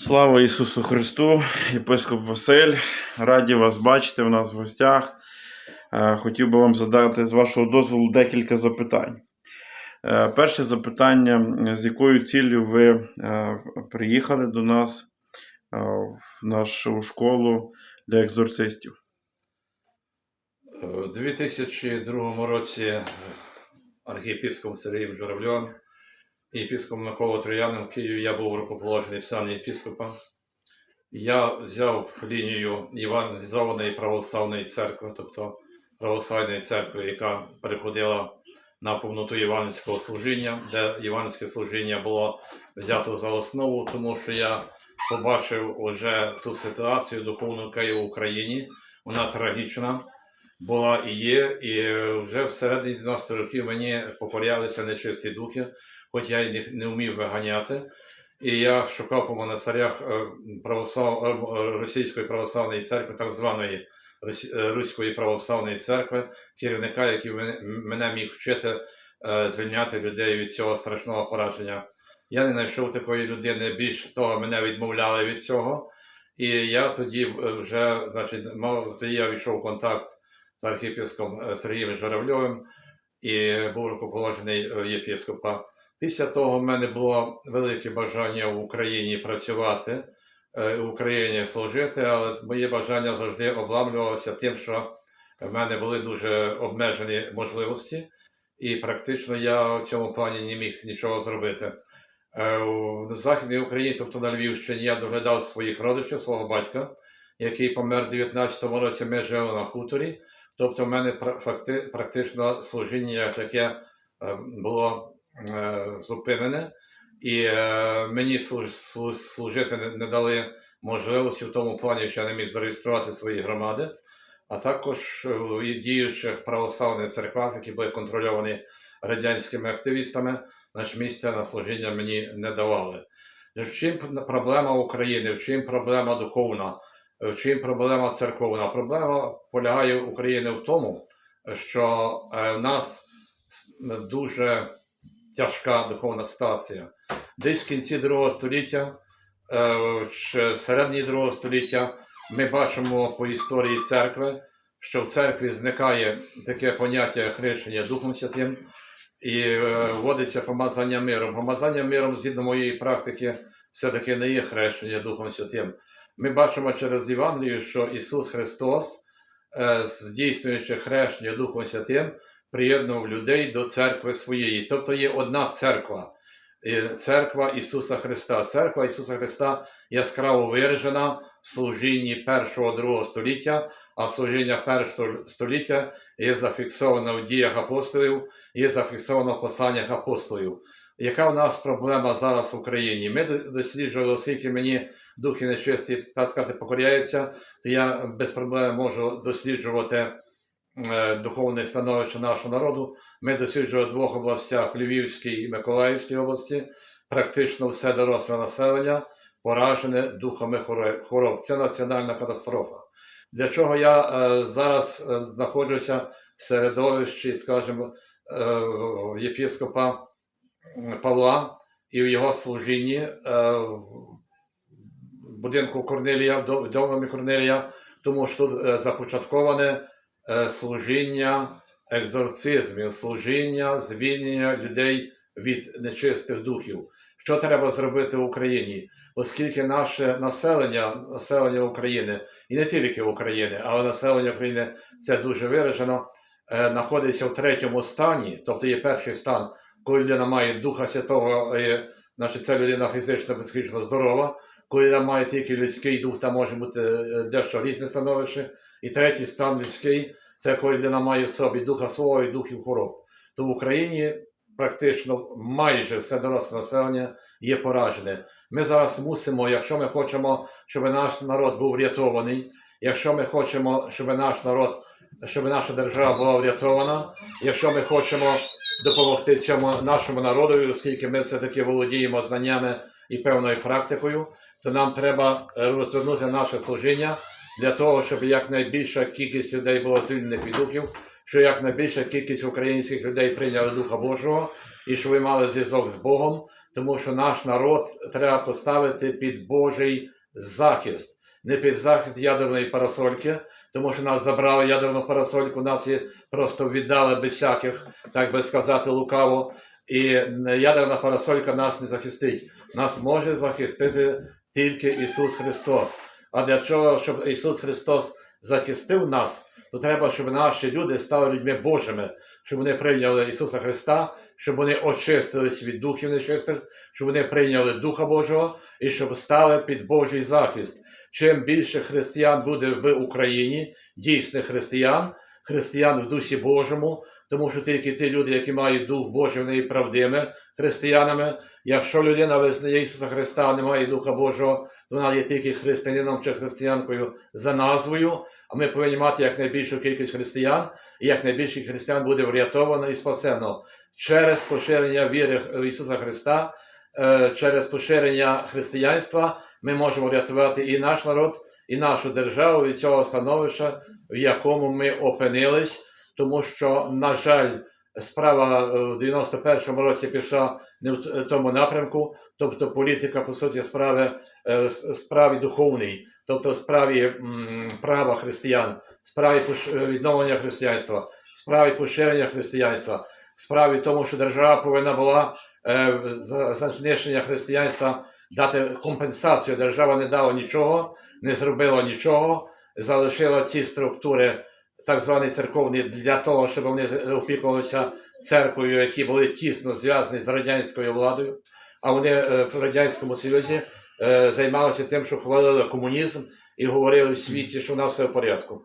Слава Ісусу Христу, єпископ Василь. Раді вас бачити в нас в гостях. Е, Хотів би вам задати з вашого дозволу декілька запитань. Е, Перше запитання: з якою ціллю ви е, приїхали до нас в нашу школу для екзорцистів? У 2002 році архієпископом Сергієм Журавльовим і єпископом Миколою Трояним в Києві я був рукоположений сан єпископа. Я взяв лінію Євангелізованої православної церкви, тобто православної церкви, яка переходила на повноту євангельського служіння, де євангельське служіння було взято за основу, тому що я побачив вже ту ситуацію духовну, яка є в Україні. Вона трагічна була і є, і вже всередині 90 років мені покорялися нечисті духи, хоч я їх не вмів виганяти. І я шукав по монастирях е, православ... е, Російської православної церкви, так званої е, Руської православної церкви, керівника, який мене- міг вчити е, звільняти людей від цього страшного пораження. Я не знайшов такої людини, більш того, мене відмовляли від цього. І я тоді е, вже, значить, мав, тоді я війшов в контакт з архієпископом е, Сергієм Журавльовим і був рукоположений е, єпископа. Після того в мене було велике бажання в Україні працювати, е, в Україні служити, але моє бажання завжди обламлювалося тим, що в мене були дуже обмежені можливості, і практично я в цьому плані не міг нічого зробити. Е, У Західній Україні, тобто на Львівщині, я доглядав своїх родичів, свого батька, який помер у 19-му році, ми жили на хуторі. Тобто, в мене пра- практично служіння таке е, було е, зупинене, і е, мені служити не, дали можливості в тому плані, що я не міг зареєструвати свої громади, а також е, в діючих православних церквах, які були контрольовані радянськими активістами, наш місця на служіння мені не давали. В чим проблема України, в чим проблема духовна, в чим проблема церковна? Проблема полягає Україні в тому, що е, в нас дуже тяжка духовна ситуація. Десь в кінці другого століття, е, в середині другого століття, ми бачимо по історії церкви, що в церкві зникає таке поняття хрещення Духом Святим і е, вводиться помазання миром. Помазання миром, згідно моєї практики, все-таки не є хрещення Духом Святим. Ми бачимо через Євангелію, що Ісус Христос, е, здійснюючи хрещення Духом Святим, приєднував людей до церкви своєї. Тобто є одна церква. Церква Ісуса Христа. Церква Ісуса Христа яскраво виражена в служінні першого-другого століття, а служіння першого століття є зафіксовано в діях апостолів, є зафіксовано в посланнях апостолів. Яка в нас проблема зараз в Україні? Ми досліджували, оскільки мені духи нечисті, так сказати, покоряються, то я без проблем можу досліджувати духовне становище нашого народу. Ми досліджували в двох областях Львівській і Миколаївській області. Практично все доросле населення поражене духами хвороб. Це національна катастрофа. Для чого я е, зараз е, знаходжуся в середовищі, скажімо, е, єпископа Павла і в його служінні е, будинку Корнелія, в дом- домі Корнелія, тому що тут е, започатковане е, служіння екзорцизмів, служіння звільнення людей від нечистих духів. Що треба зробити в Україні? Оскільки наше населення, населення України, і не тільки України, але населення України це дуже виражено, е, знаходиться в третьому стані, тобто є перший стан, коли людина має Духа Святого, е, значить це людина фізично психічно здорова. Коли людина має тільки людський дух, там може бути е, дещо різне становище. І третій стан людський це коли людина має в собі духа свого і духів хвороб. То в Україні практично майже все доросле населення є поражене. Ми зараз мусимо, якщо ми хочемо, щоб наш народ був врятований, якщо ми хочемо, щоб наш народ, щоб наша держава була врятована, якщо ми хочемо допомогти цьому нашому народу, оскільки ми все-таки володіємо знаннями і певною практикою, то нам треба розвернути наше служіння для того, щоб якнайбільша кількість людей було звільнених від духів, що якнайбільша кількість українських людей прийняли Духа Божого, і щоб ви мали зв'язок з Богом, тому що наш народ треба поставити під Божий захист, не під захист ядерної парасольки, тому що нас забрали ядерну парасольку, нас її просто віддали без всяких, так би сказати, лукаво. І ядерна парасолька нас не захистить. Нас може захистити тільки Ісус Христос. А для чого, щоб Ісус Христос захистив нас, то треба, щоб наші люди стали людьми Божими, щоб вони прийняли Ісуса Христа, щоб вони очистились від духів нечистих, щоб вони прийняли Духа Божого і щоб стали під Божий захист. Чим більше християн буде в Україні, дійсних християн, християн в дусі Божому, тому що тільки ті люди, які мають Дух Божий, вони є правдивими християнами. Якщо людина визнає Ісуса Христа, не має Духа Божого, то вона є тільки християнином чи християнкою за назвою. А ми повинні мати якнайбільшу кількість християн, і якнайбільше християн буде врятовано і спасено через поширення віри в Ісуса Христа, е, через поширення християнства. Ми можемо врятувати і наш народ, і нашу державу від цього становища, в якому ми опинились, тому що, на жаль, справа е, в 91-му році пішла не в тому напрямку, тобто політика, по суті, справи е, справі духовній, тобто справі права християн, справі е, відновлення християнства, справі поширення християнства, справі тому, що держава повинна була е, за знищення християнства дати компенсацію. Держава не дала нічого, не зробила нічого, залишила ці структури, так звані церковні, для того, щоб вони опікувалися церквою, які були тісно зв'язані з радянською владою. А вони е, в Радянському Союзі е, займалися тим, що хвалили комунізм і говорили в світі, що у нас все в порядку.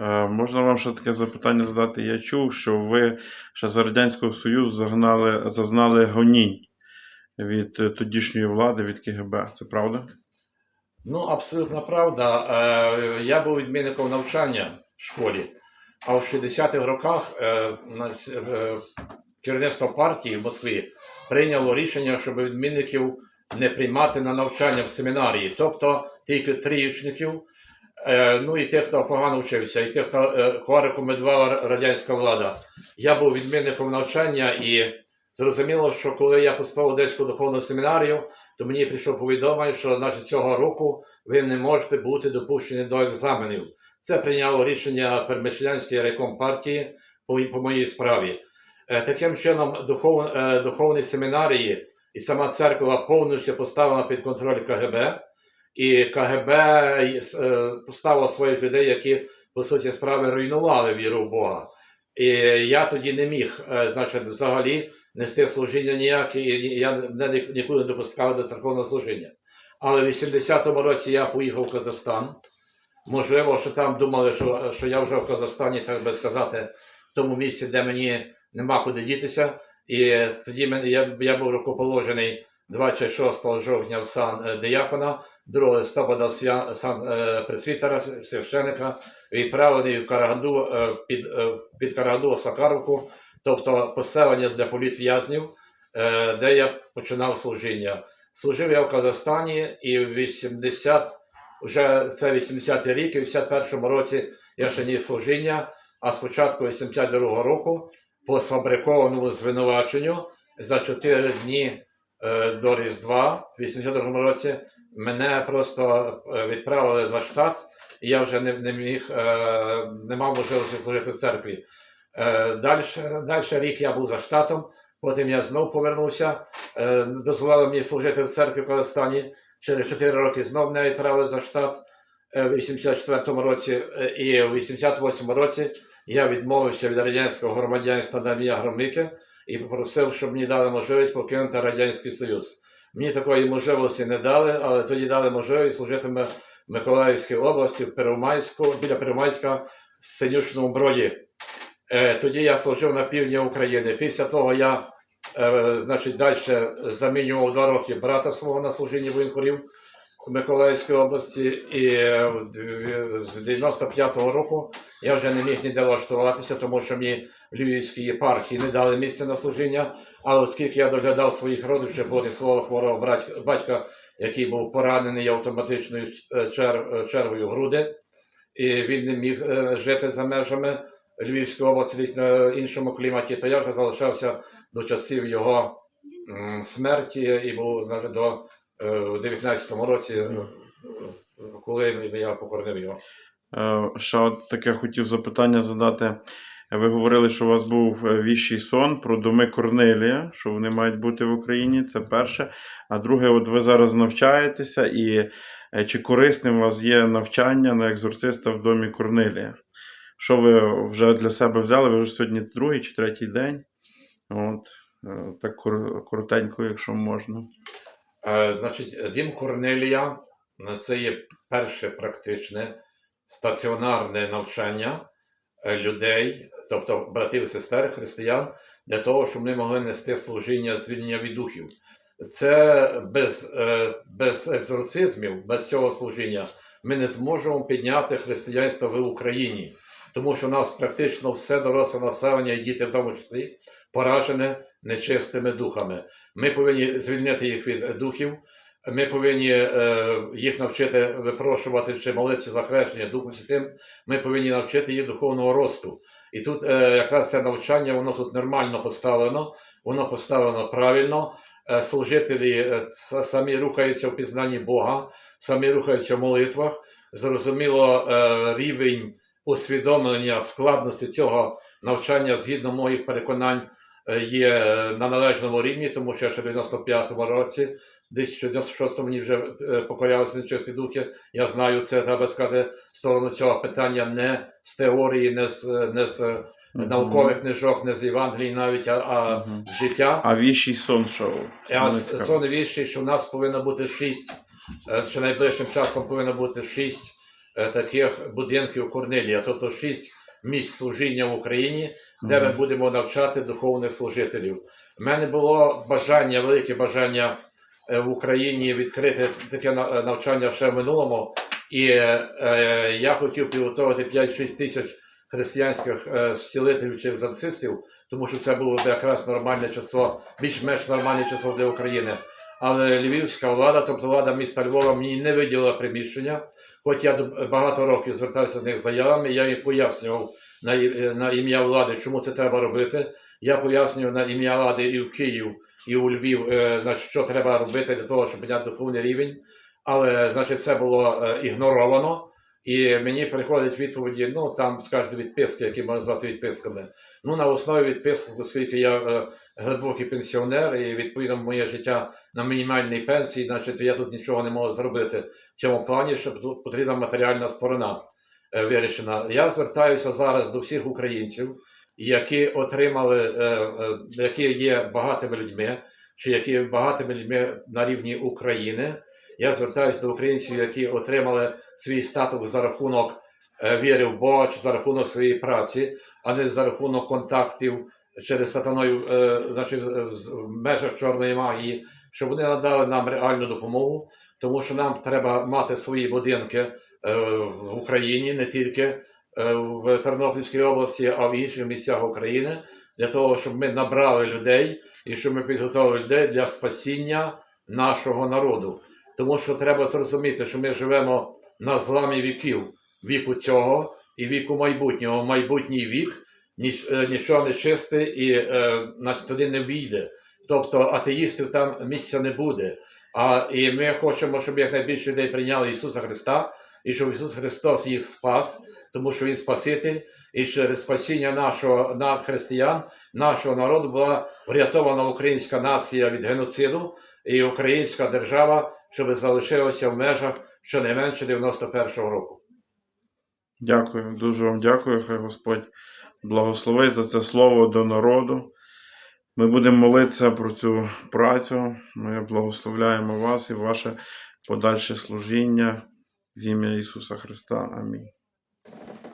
Е, Можна вам ще таке запитання задати? Я чув, що ви ще за Радянського Союзу загнали, зазнали гонінь від тодішньої влади, від КГБ. Це правда? Ну, абсолютно правда. Я був відмінником навчання в школі, а в 60-х роках е, е, керівництво партії в Москві прийняло рішення, щоб відмінників не приймати на навчання в семінарії, тобто тільки трієчників, е, ну і тих, хто погано вчився, і тих, хто кого рекомендувала радянська влада. Я був відмінником навчання і зрозуміло, що коли я поступав Одеську духовну семінарію, то мені прийшло повідомлення, що значить, цього року ви не можете бути допущені до екзаменів. Це прийняло рішення Пермишлянський райкомпартії по, по моїй справі. Е, Таким чином, духов, е, духовні семінарії і сама церква повністю поставлена під контроль КГБ, і КГБ е, поставило своїх людей, які по суті справи руйнували віру в Бога. І я тоді не міг, значить, взагалі нести служіння ніяке, і я мене нікуди не допускали до церковного служіння. Але в 80-му році я поїхав в Казахстан. Можливо, що там думали, що, що я вже в Казахстані, так би сказати, в тому місці, де мені нема куди дітися. І тоді мене, я, я був рукоположений 26 жовтня в сан е, 2 листопада в сан е, пресвітера, священика, відправлений в Караганду, е, під, під Караганду Сакаровку, тобто поселення для політв'язнів, де я починав служіння. Служив я в Казахстані і в 80, вже це 80-й рік, і в 81-му році я ще ніс служіння, а з початку 82-го року по сфабрикованому звинуваченню за 4 дні е, до Різдва в 82-му році мене просто е, відправили за штат, і я вже не, не міг, е, не мав можливості служити в церкві. Далі, далі рік я був за штатом, потім я знов повернувся, дозволили мені служити в церкві в Казахстані. Через 4 роки знов мене відправили за штат е, в 84-му році, е, і в 88-му році я відмовився від радянського громадянства на ім'я Громики і попросив, щоб мені дали можливість покинути Радянський Союз. Мені такої можливості не дали, але тоді дали можливість служити в Миколаївській області, в Первомайську, біля Первомайська, Синючному броді. Е, Тоді я служив на півдні України. Після того я значить, далі замінював два роки брата свого на служінні в Миколаївській області, і е, з 95-го року я вже не міг ніде влаштуватися, тому що мені в Львівській єпархії не дали місця на служіння. Але оскільки я доглядав своїх родичів проти свого хворого батька, який був поранений автоматичною е, е, чергою груди, і він не міг е, жити за межами Львівської області десь на іншому кліматі, то я вже залишався до часів його смерті і був до е, у 19-му році, е, е, коли я похоронив його. Е, Ще от таке хотів запитання задати. Ви говорили, що у вас був е, віщий сон про доми Корнелія, що вони мають бути в Україні. Це перше. А друге, от ви зараз навчаєтеся, і е, чи корисним у вас є навчання на екзорциста в домі Корнелія? Що ви вже для себе взяли? Ви вже сьогодні другий чи третій день? От, е, так коротенько, якщо можна. Е, Значить, дім Корнелія це є перше практичне стаціонарне навчання е, людей, тобто братів і сестер, християн, для того, щоб ми могли нести служіння звільнення від духів. Це без, без екзорцизмів, без цього служіння ми не зможемо підняти християнство в Україні, тому що у нас практично все доросле населення, і діти в тому числі, поражене нечистими духами. Ми повинні звільнити їх від духів. Ми повинні е, їх навчити випрошувати чи молитися за хрещення Духом Святим. Ми повинні навчити їх духовного росту. І тут е, якраз це навчання, воно тут нормально поставлено, воно поставлено правильно. Е, служителі е, самі рухаються в пізнанні Бога, самі рухаються в молитвах. Зрозуміло, е, рівень усвідомлення складності цього навчання згідно моїх переконань е, є е, на належному рівні, тому що я ще в 95-му році, десь в 96-му мені вже е, покорялися нечисті духи. Я знаю це, треба сказати, сторону цього питання не з теорії, не з, не з е, Мгм. наукових книжок, не з Євангелії навіть, а, а Мгм. з життя. А віщий сон, що? Я сон віщий, що в нас повинно бути шість, що найближчим часом повинно бути шість таких будинків Корнелія, тобто шість місць служіння в Україні, де ми будемо навчати духовних служителів. У мене було бажання, велике бажання е, в Україні відкрити таке е, навчання ще в минулому. І е, е, я хотів підготувати 5-6 тисяч християнських е, зцілителів чи екзорцистів, тому що це було б якраз нормальне число, більш-менш нормальне число для України. Але львівська влада, тобто влада міста Львова, мені не виділила приміщення. Хоч я багато років звертався до них заявами, я їм пояснював на, на ім'я влади, чому це треба робити. Я пояснював на ім'я влади і в Київ, і у Львів, е, що треба робити для того, щоб підняти духовний рівень. Але, значить, це було е, ігноровано. І мені приходять відповіді, ну там скажуть відписки, які можна звати відписками. Ну, на основі відписок, оскільки я е, глибокий пенсіонер, і відповідно моє життя на мінімальній пенсії, значить, я тут нічого не можу зробити в цьому плані, щоб тут потрібна матеріальна сторона е, вирішена. Я звертаюся зараз до всіх українців, які отримали, е, е, які є багатими людьми, чи які є багатими людьми на рівні України. Я звертаюся до українців, які отримали свій статус за рахунок е, віри в Бога чи за рахунок своєї праці, а не за рахунок контактів через сатаною, е, значить, е, в межах чорної магії, щоб вони надали нам реальну допомогу, тому що нам треба мати свої будинки в Україні, не тільки в Тернопільській області, а в інших місцях України, для того, щоб ми набрали людей і щоб ми підготовили людей для спасіння нашого народу. Тому що треба зрозуміти, що ми живемо на зламі віків, віку цього і віку майбутнього. Майбутній вік ніч, е, нічого не чисте і е, значить, туди не війде. Тобто атеїстів там місця не буде. А і ми хочемо, щоб якнайбільше людей прийняли Ісуса Христа, і щоб Ісус Христос їх спас, тому що Він Спаситель, і через спасіння нашого на християн, нашого народу була врятована українська нація від геноциду і українська держава, щоб залишилася в межах щонайменше 91-го року. Дякую, дуже вам дякую. Хай Господь благословить за це слово до народу. Ми будемо молитися про цю працю. Ми благословляємо вас і ваше подальше служіння в ім'я Ісуса Христа. Амінь.